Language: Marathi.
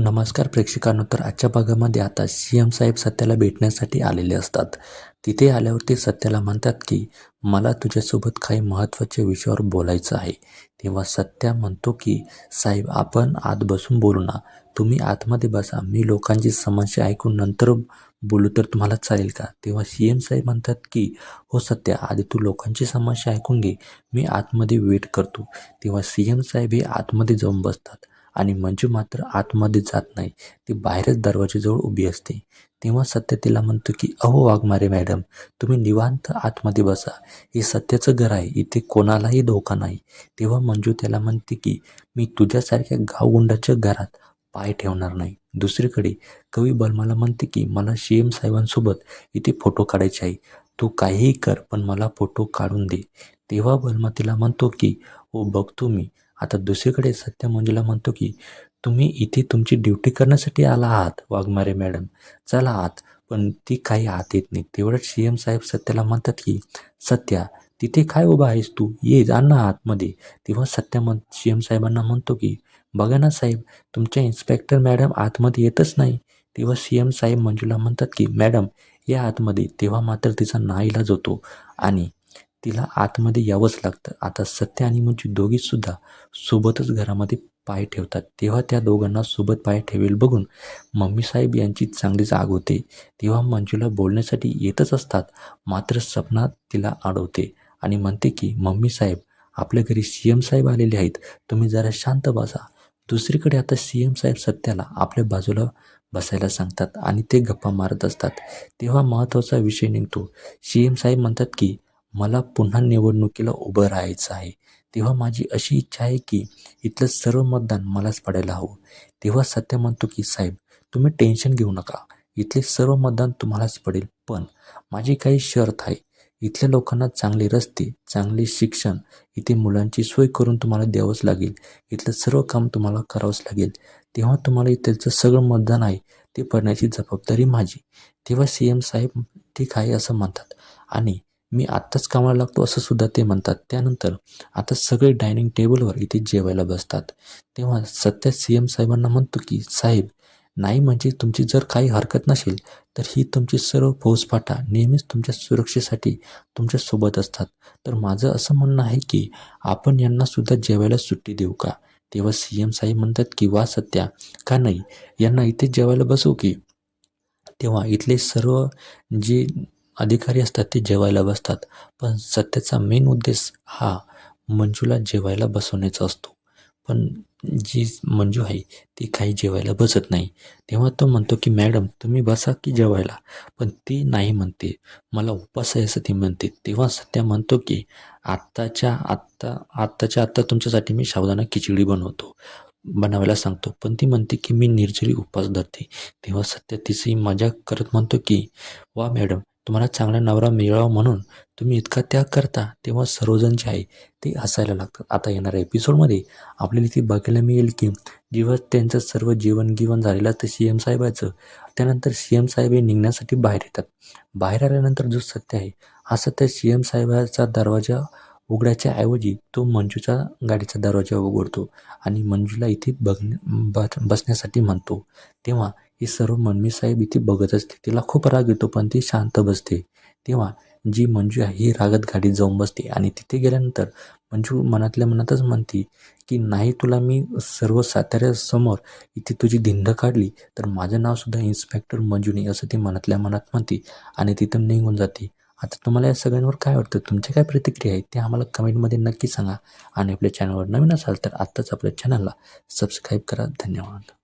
नमस्कार प्रेक्षकांनो तर आजच्या भागामध्ये आता सी एम साहेब सत्याला भेटण्यासाठी आलेले असतात. तिथे आल्यावरती सत्याला म्हणतात की मला तुझ्यासोबत काही महत्त्वाच्या विषयावर बोलायचं आहे. तेव्हा सत्या म्हणतो की साहेब आपण आत बसून बोलू ना. तुम्ही आतमध्ये बसा. मी लोकांची समस्या ऐकून नंतर बोलू तर तुम्हाला चालेल का? तेव्हा सी एम साहेब म्हणतात की हो सत्या आधी तू लोकांची समस्या ऐकून घे. मी आतमध्ये वेट करतो. तेव्हा सी एम साहेब हे आतमध्ये जाऊन बसतात. आणि मंजू मात्र आतमध्ये जात नाही. ती बाहेरच दरवाजाजवळ उभी असते. तेव्हा सत्य तिला म्हणतो की अहो वाघमारे मॅडम तुम्ही निवांत आतमध्ये बसा. हे सत्याचं घर आहे. इथे कोणालाही धोका नाही. तेव्हा मंजू त्याला म्हणते की मी तुझ्यासारख्या गावगुंडाच्या घरात पाय ठेवणार नाही. दुसरीकडे कवी बलमाला म्हणते की मला सी एम साहेबांसोबत इथे फोटो काढायचे आहे. तू काहीही कर पण मला फोटो काढून दे. तेव्हा बलमा तिला म्हणतो की हो बघतो मी. आता दुसरीकडे सत्य मंजूला म्हणतो की तुम्ही इथे तुमची ड्युटी करण्यासाठी आला आहात वाघमारे मॅडम. चला आत. पण ती काही आत येत नाही. तेवढंच सी एम साहेब सत्याला म्हणतात की सत्या तिथे काय उभा आहेस तू? ये जा ना आतमध्ये. तेव्हा सत्या म्हण सी एम साहेबांना म्हणतो की बघा ना साहेब तुमच्या इन्स्पेक्टर मॅडम आतमध्ये येतच नाही. तेव्हा सी एम साहेब मंजूला म्हणतात की मॅडम या आतमध्ये. तेव्हा मात्र तिचा नाईलाज होतो. आणि तिला आतमध्ये यावंच लागतं. आता सत्य आणि मंजू दोघीसुद्धा सोबतच घरामध्ये पाय ठेवतात. तेव्हा त्या दोघांना सोबत पाय ठेवेल बघून मम्मी साहेब यांची चांगलीच आग होते. तेव्हा मंजूला बोलण्यासाठी येतच असतात. मात्र सपना तिला अडवते आणि म्हणते की मम्मी साहेब आपल्या घरी सी एम साहेब आलेले आहेत. तुम्ही जरा शांत बसा. दुसरीकडे आता सी एम साहेब सत्याला आपल्या बाजूला बसायला सांगतात आणि ते गप्पा मारत असतात. तेव्हा महत्त्वाचा विषय निघतो. सी एम साहेब म्हणतात की मला पुन्हा निवडणुकीला उभं राहायचं आहे. तेव्हा माझी अशी इच्छा आहे की इथलं सर्व मतदान मलाच पडायला हवं. तेव्हा सत्य म्हणतो की साहेब तुम्ही टेन्शन घेऊ नका. इथले सर्व मतदान तुम्हालाच पडेल. पण माझी काही शर्त आहे. इथल्या लोकांना चांगले रस्ते चांगले शिक्षण इथे मुलांची सोय करून तुम्हाला द्यावंच लागेल. इथलं सर्व काम तुम्हाला करावंच लागेल. तेव्हा तुम्हाला इथलचं सगळं मतदान आहे ते पडण्याची जबाबदारी माझी. तेव्हा सी एम साहेब ठीक आहे असं म्हणतात. आणि मी आत्ताच कामाला लागतो असं सुद्धा ते म्हणतात. त्यानंतर आता सगळे डायनिंग टेबलवर इथे जेवायला बसतात. तेव्हा सत्या सी एम साहेबांना म्हणतो की साहेब नाही म्हणजे तुमची जर काही हरकत नसेल तर ही तुमची सर्व फौजफाटा नेहमीच तुमच्या सुरक्षेसाठी तुमच्यासोबत असतात. तर माझं असं म्हणणं आहे की आपण यांनासुद्धा जेवायला सुट्टी देऊ का? तेव्हा सी एम साहेब म्हणतात की वा सत्या का नाही? यांना इथे जेवायला बसू की? तेव्हा इथले सर्व जे अधिकारी असतात ते जेवायला बसतात. पण सत्याचा मेन उद्देश हा मंजूला जेवायला बसवण्याचा असतो. पण जी मंजू आहे ती काही जेवायला बसत नाही. तेव्हा तो म्हणतो की मॅडम तुम्ही बसा की जेवायला. पण ती नाही म्हणते. मला उपास आहे असं ती म्हणते. तेव्हा सत्या म्हणतो की आत्ताच्या आत्ता आत्ताच्या आत्ता तुमच्यासाठी मी सावधाना खिचडी बनवतो बनवायला सांगतो. पण ती म्हणते की मी निर्जरी उपास धरते. तेव्हा सध्या तिची मजा करत म्हणतो की वा मॅडम तुम्हाला चांगला नवरा मिळावा म्हणून तुम्ही इतका त्याग करता तेव्हा सर्वजण जे आहे ते हसायला लागतात. आता येणाऱ्या एपिसोडमध्ये आपल्याला इथे बघायला मिळेल की जेव्हा त्यांचं सर्व जीवन गिवन झालेलं असतं सी एम साहेबाचं त्यानंतर सी एम साहेब हे निघण्यासाठी बाहेर येतात. बाहेर आल्यानंतर जो सत्य आहे हा सत्य सी एम साहेबाचा दरवाजा उघडायच्या ऐवजी तो मंजूचा गाडीचा दरवाजा उघडतो आणि मंजूला इथे बघ बसण्यासाठी म्हणतो. तेव्हा ही सर्व मम्मी साहेब इथे बघत असते. तिला खूप राग येतो पण ती शांत बसते. तेव्हा जी मंजू आहे ही रागत गाडीत जाऊन बसते आणि तिथे गेल्यानंतर मंजू मनातल्या मनातच म्हणते की नाही तुला मी सर्व साताऱ्यासमोर इथे तुझी धिंड काढली तर माझं नावसुद्धा इन्स्पेक्टर मंजूने असं ती मनातल्या मनात म्हणते आणि तिथं निघून जाते. आता तुम्हाला या सगळ्यांवर काय वाटतं? तुमच्या काय प्रतिक्रिया आहेत? ते आम्हाला कमेंटमध्ये नक्की सांगा. आणि आपल्या चॅनलवर नवीन असाल तर आत्ताच आपल्या चॅनलला सबस्क्राईब करा. धन्यवाद.